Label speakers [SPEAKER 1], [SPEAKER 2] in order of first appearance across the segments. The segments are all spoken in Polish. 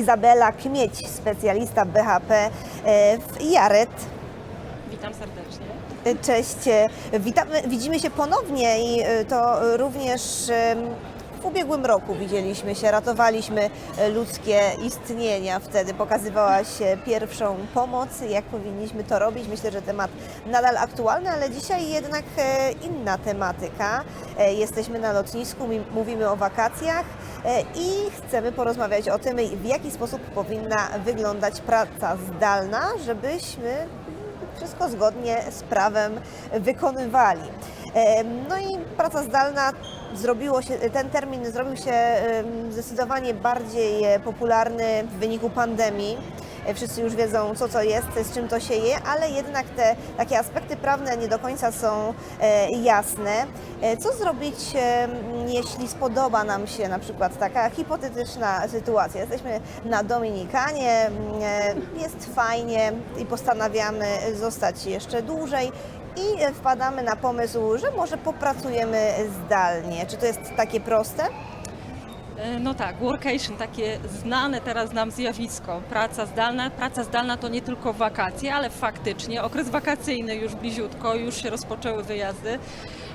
[SPEAKER 1] Izabela Kmieć, specjalista BHP e, w Jaret.
[SPEAKER 2] Witam serdecznie.
[SPEAKER 1] E, Cześć, e, witamy, widzimy się ponownie i to również w ubiegłym roku widzieliśmy się, ratowaliśmy e, ludzkie istnienia. Wtedy pokazywałaś pierwszą pomoc, jak powinniśmy to robić. Myślę, że temat nadal aktualny, ale dzisiaj jednak e, inna tematyka. E, Jesteśmy na lotnisku, mówimy o wakacjach i chcemy porozmawiać o tym, w jaki sposób powinna wyglądać praca zdalna, żebyśmy wszystko zgodnie z prawem wykonywali. No i praca zdalna zrobiło się, ten termin zrobił się zdecydowanie bardziej e, popularny w wyniku pandemii. E, Wszyscy już wiedzą, co to jest, z czym to się je, ale jednak te takie aspekty prawne nie do końca są e, jasne. Co zrobić, jeśli spodoba nam się na przykład taka hipotetyczna sytuacja? Jesteśmy na Dominikanie, jest fajnie i postanawiamy zostać jeszcze dłużej i wpadamy na pomysł, że może popracujemy zdalnie. Czy to jest takie proste?
[SPEAKER 2] E, No tak, workation, takie znane teraz nam zjawisko, praca zdalna. Praca zdalna to nie tylko wakacje, ale faktycznie okres wakacyjny już bliziutko, już się rozpoczęły wyjazdy.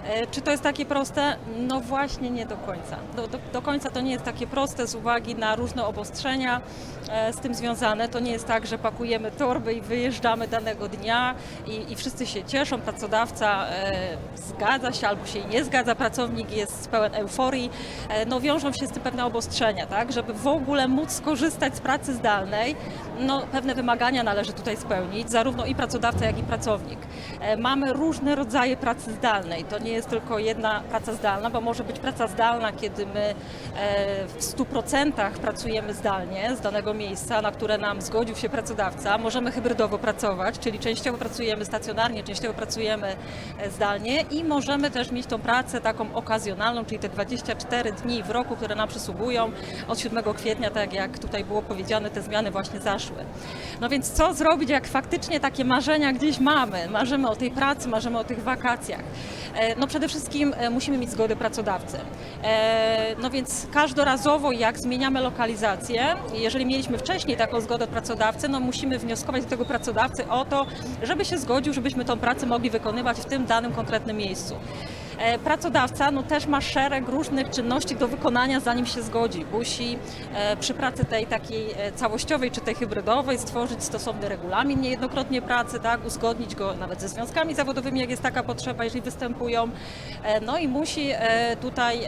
[SPEAKER 2] E, Czy to jest takie proste? No właśnie nie do końca. Do, do, do końca to nie jest takie proste z uwagi na różne obostrzenia e, z tym związane. To nie jest tak, że pakujemy torby i wyjeżdżamy danego dnia i, i wszyscy się cieszą, pracodawca e, zgadza się albo się nie zgadza, pracownik jest pełen euforii. No wiążą się z tym pewne obostrzenia, tak? Żeby w ogóle móc skorzystać z pracy zdalnej, no pewne wymagania należy tutaj spełnić, zarówno i pracodawca, jak i pracownik. Mamy różne rodzaje pracy zdalnej. To nie jest tylko jedna praca zdalna, bo może być praca zdalna, kiedy my e, w 100% pracujemy zdalnie z danego miejsca, na które nam zgodził się pracodawca. Możemy hybrydowo pracować, czyli częściowo pracujemy stacjonarnie, częściowo pracujemy e, zdalnie i możemy też mieć tą pracę taką okazjonalną, czyli te 24 dni w roku, które nam przysługują od 7 kwietnia, tak jak tutaj było powiedziane, te zmiany właśnie zaszły. No więc co zrobić, jak faktycznie takie marzenia gdzieś mamy? Marzymy o tej pracy, marzymy o tych wakacjach. E, No przede wszystkim e, musimy mieć zgodę pracodawcy. E, No więc każdorazowo jak zmieniamy lokalizację, jeżeli mieliśmy wcześniej taką zgodę od pracodawcy, no musimy wnioskować do tego pracodawcy o to, żeby się zgodził, żebyśmy tą pracę mogli wykonywać w tym danym konkretnym miejscu. E, Pracodawca no, też ma szereg różnych czynności do wykonania, zanim się zgodzi. Musi e, przy pracy tej takiej e, całościowej czy tej hybrydowej stworzyć stosowny regulamin niejednokrotnie pracy, tak, uzgodnić go nawet ze związkami zawodowymi, jak jest taka potrzeba, jeżeli występują. No i musi tutaj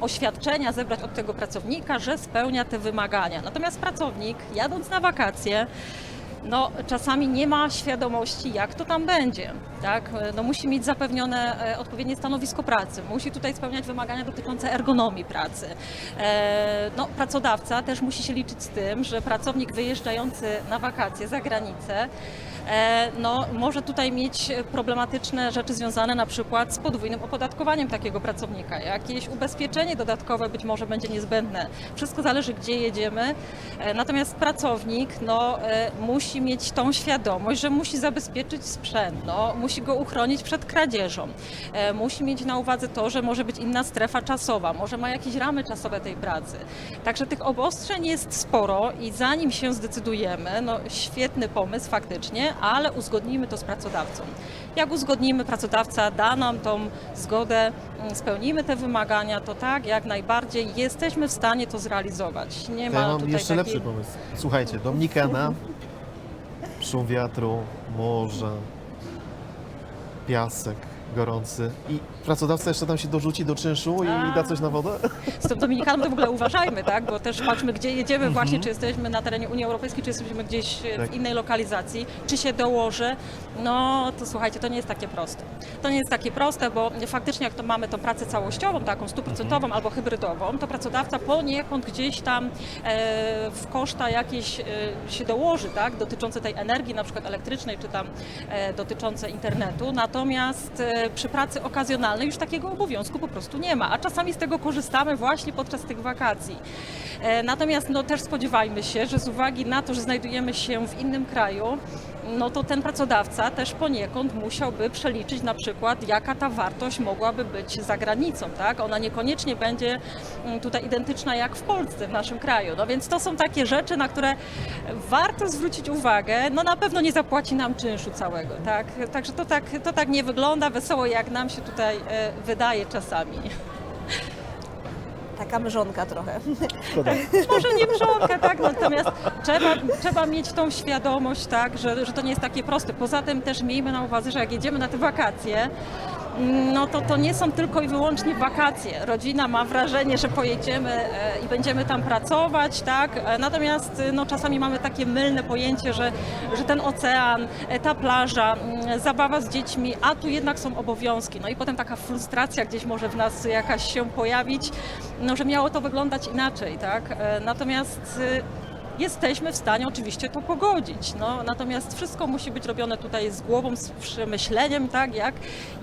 [SPEAKER 2] oświadczenia zebrać od tego pracownika, że spełnia te wymagania. Natomiast pracownik, jadąc na wakacje, no, czasami nie ma świadomości, jak to tam będzie. Tak? No, musi mieć zapewnione e, odpowiednie stanowisko pracy, musi tutaj spełniać wymagania dotyczące ergonomii pracy. E, no, pracodawca też musi się liczyć z tym, że pracownik wyjeżdżający na wakacje za granicę e, no, może tutaj mieć problematyczne rzeczy związane na przykład z podwójnym opodatkowaniem takiego pracownika. Jakieś ubezpieczenie dodatkowe być może będzie niezbędne. Wszystko zależy, gdzie jedziemy. Natomiast pracownik no, e, musi mieć tą świadomość, że musi zabezpieczyć sprzęt, no, musi go uchronić przed kradzieżą. E, Musi mieć na uwadze to, że może być inna strefa czasowa, może ma jakieś ramy czasowe tej pracy. Także tych obostrzeń jest sporo i zanim się zdecydujemy, no świetny pomysł faktycznie, ale uzgodnijmy to z pracodawcą. Jak uzgodnimy, pracodawca da nam tą zgodę, mm, spełnimy te wymagania, to tak, jak najbardziej jesteśmy w stanie to zrealizować. Nie ma
[SPEAKER 3] ja mam
[SPEAKER 2] tutaj
[SPEAKER 3] jeszcze
[SPEAKER 2] takiej...
[SPEAKER 3] lepszy pomysł. Słuchajcie, Dominikana, szum wiatru, morze, piasek gorący i pracodawca jeszcze tam się dorzuci do czynszu i
[SPEAKER 2] A.
[SPEAKER 3] da coś na wodę?
[SPEAKER 2] Z tą Dominikaną to w ogóle uważajmy, tak? Bo też patrzmy, gdzie jedziemy
[SPEAKER 3] Mhm.
[SPEAKER 2] właśnie, czy jesteśmy na terenie Unii Europejskiej, czy jesteśmy gdzieś
[SPEAKER 3] Tak.
[SPEAKER 2] w innej lokalizacji, czy się dołoży. No to słuchajcie, to nie jest takie proste. To nie jest takie proste, bo faktycznie jak to mamy tą pracę całościową, taką stuprocentową
[SPEAKER 3] Mhm.
[SPEAKER 2] albo hybrydową, to pracodawca poniekąd gdzieś tam e, w koszta jakieś e, się dołoży, tak? Dotyczące tej energii, na przykład elektrycznej, czy tam e, dotyczące internetu. Natomiast e, przy pracy okazjonalnej już takiego obowiązku po prostu nie ma, a czasami z tego korzystamy właśnie podczas tych wakacji. E, Natomiast no, też spodziewajmy się, że z uwagi na to, że znajdujemy się w innym kraju, no to ten pracodawca też poniekąd musiałby przeliczyć na przykład, jaka ta wartość mogłaby być za granicą, tak? Ona niekoniecznie będzie mm, tutaj identyczna jak w Polsce, w naszym kraju. No więc to są takie rzeczy, na które warto zwrócić uwagę. No na pewno nie zapłaci nam czynszu całego, tak? Także to tak, to tak nie wygląda wesoło, jak nam się tutaj e, wydaje czasami.
[SPEAKER 1] Taka mrzonka trochę.
[SPEAKER 3] Szkoda.
[SPEAKER 2] Może nie wrzątka, tak, natomiast trzeba, trzeba mieć tą świadomość, tak, że, że to nie jest takie proste. Poza tym też miejmy na uwadze, że jak jedziemy na te wakacje, no to to nie są tylko i wyłącznie wakacje. Rodzina ma wrażenie, że pojedziemy e, i będziemy tam pracować, tak? E, Natomiast e, no, czasami mamy takie mylne pojęcie, że, że ten ocean, ta plaża, zabawa z dziećmi, a tu jednak są obowiązki. No i potem taka frustracja gdzieś może w nas jakaś się pojawić, no, że miało to wyglądać inaczej, tak? Natomiast jesteśmy w stanie oczywiście to pogodzić. No, natomiast wszystko musi być robione tutaj z głową, z przemyśleniem, tak, jak,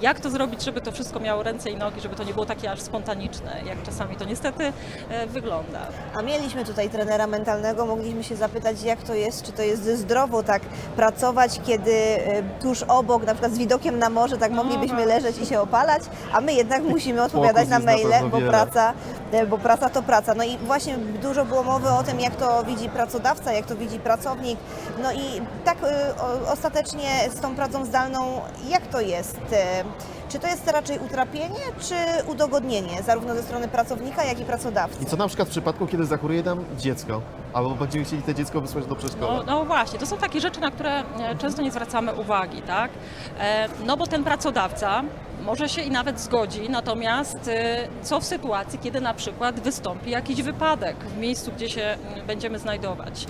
[SPEAKER 2] jak to zrobić, żeby to wszystko miało ręce i nogi, żeby to nie było takie aż spontaniczne, jak czasami to niestety e, wygląda.
[SPEAKER 1] A mieliśmy tutaj trenera mentalnego, mogliśmy się zapytać, jak to jest, czy to jest zdrowo tak pracować, kiedy e, tuż obok, na przykład z widokiem na morze, tak moglibyśmy leżeć i się opalać, a my jednak musimy odpowiadać na
[SPEAKER 3] jest na
[SPEAKER 1] maile,
[SPEAKER 3] pewno
[SPEAKER 1] bo
[SPEAKER 3] wiele.
[SPEAKER 1] praca, bo praca to praca. No i właśnie dużo było mowy o tym, jak to widzi pracodawca, jak to widzi pracownik. No i tak e, ostatecznie z tą pracą zdalną, jak to jest? Czy to jest raczej utrapienie, czy udogodnienie, zarówno ze strony pracownika, jak i pracodawcy?
[SPEAKER 3] I co na przykład w przypadku, kiedy zachoruje nam dziecko? Albo będziemy chcieli to dziecko wysłać do przedszkola?
[SPEAKER 2] No, no właśnie, to są takie rzeczy, na które e, często nie zwracamy uwagi, tak? E, No bo ten pracodawca może się i nawet zgodzi, natomiast e, co w sytuacji, kiedy na przykład wystąpi jakiś wypadek w miejscu, gdzie się będziemy znajdować?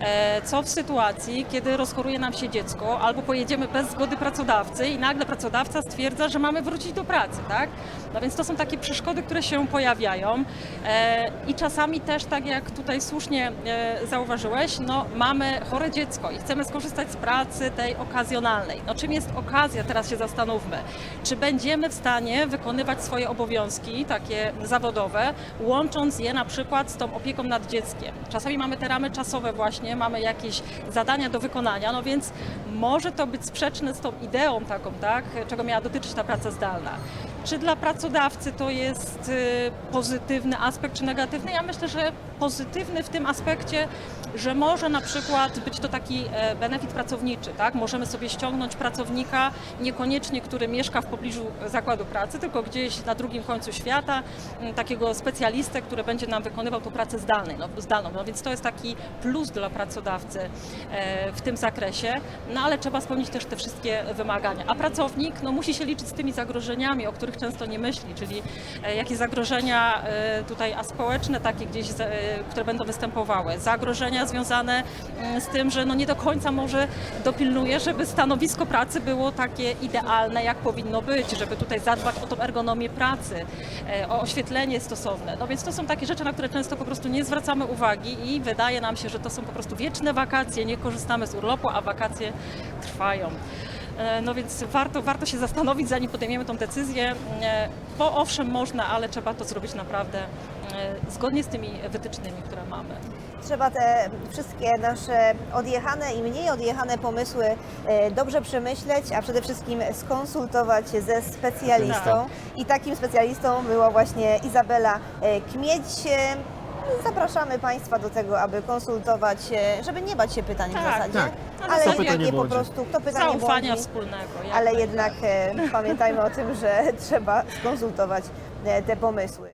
[SPEAKER 2] E, Co w sytuacji, kiedy rozchoruje nam się dziecko albo pojedziemy bez zgody pracodawcy i nagle pracodawca stwierdza, że mamy wrócić do pracy, tak? No więc to są takie przeszkody, które się pojawiają e, i czasami też, tak jak tutaj słusznie e, zauważyłeś, no mamy chore dziecko i chcemy skorzystać z pracy tej okazjonalnej. No czym jest okazja? Teraz się zastanówmy. Czy będziemy w stanie wykonywać swoje obowiązki, takie zawodowe, łącząc je na przykład z tą opieką nad dzieckiem? Czasami mamy te ramy czasowe właśnie, mamy jakieś zadania do wykonania, no więc może to być sprzeczne z tą ideą taką, tak, czego miała dotyczyć ta praca zdalna. Czy dla pracodawcy to jest y, pozytywny aspekt, czy negatywny? Ja myślę, że pozytywny w tym aspekcie, że może na przykład być to taki e, benefit pracowniczy, tak? Możemy sobie ściągnąć pracownika, niekoniecznie, który mieszka w pobliżu zakładu pracy, tylko gdzieś na drugim końcu świata, takiego specjalistę, który będzie nam wykonywał tą pracę zdalną. No, zdalną. No więc to jest taki plus dla pracodawcy e, w tym zakresie, no ale trzeba spełnić też te wszystkie wymagania. A pracownik no, musi się liczyć z tymi zagrożeniami, o których często nie myśli, czyli e, jakie zagrożenia e, tutaj a społeczne, takie gdzieś, e, które będą występowały, zagrożenia związane mm, z tym, że no nie do końca może dopilnuje, żeby stanowisko pracy było takie idealne, jak powinno być, żeby tutaj zadbać o tą ergonomię pracy, o oświetlenie stosowne. No więc to są takie rzeczy, na które często po prostu nie zwracamy uwagi i wydaje nam się, że to są po prostu wieczne wakacje, nie korzystamy z urlopu, a wakacje trwają. E, No więc warto, warto się zastanowić, zanim podejmiemy tą decyzję, e, bo owszem można, ale trzeba to zrobić naprawdę e, zgodnie z tymi wytycznymi, które mamy.
[SPEAKER 1] Trzeba te wszystkie nasze odjechane i mniej odjechane pomysły dobrze przemyśleć, a przede wszystkim skonsultować ze specjalistą.
[SPEAKER 2] Tak.
[SPEAKER 1] I takim specjalistą była właśnie Izabela Kmieć. Zapraszamy Państwa do tego, aby konsultować, e, żeby nie bać się pytań w
[SPEAKER 2] Tak,
[SPEAKER 1] zasadzie,
[SPEAKER 3] tak.
[SPEAKER 1] Ale
[SPEAKER 2] zasadzie
[SPEAKER 1] takie po
[SPEAKER 3] błądzi.
[SPEAKER 1] prostu, kto pytanie
[SPEAKER 2] Zaufania
[SPEAKER 1] błądzi,
[SPEAKER 2] wspólnego. jak
[SPEAKER 1] ale
[SPEAKER 2] najbardziej.
[SPEAKER 1] jednak e, pamiętajmy o tym, że trzeba skonsultować e, te pomysły.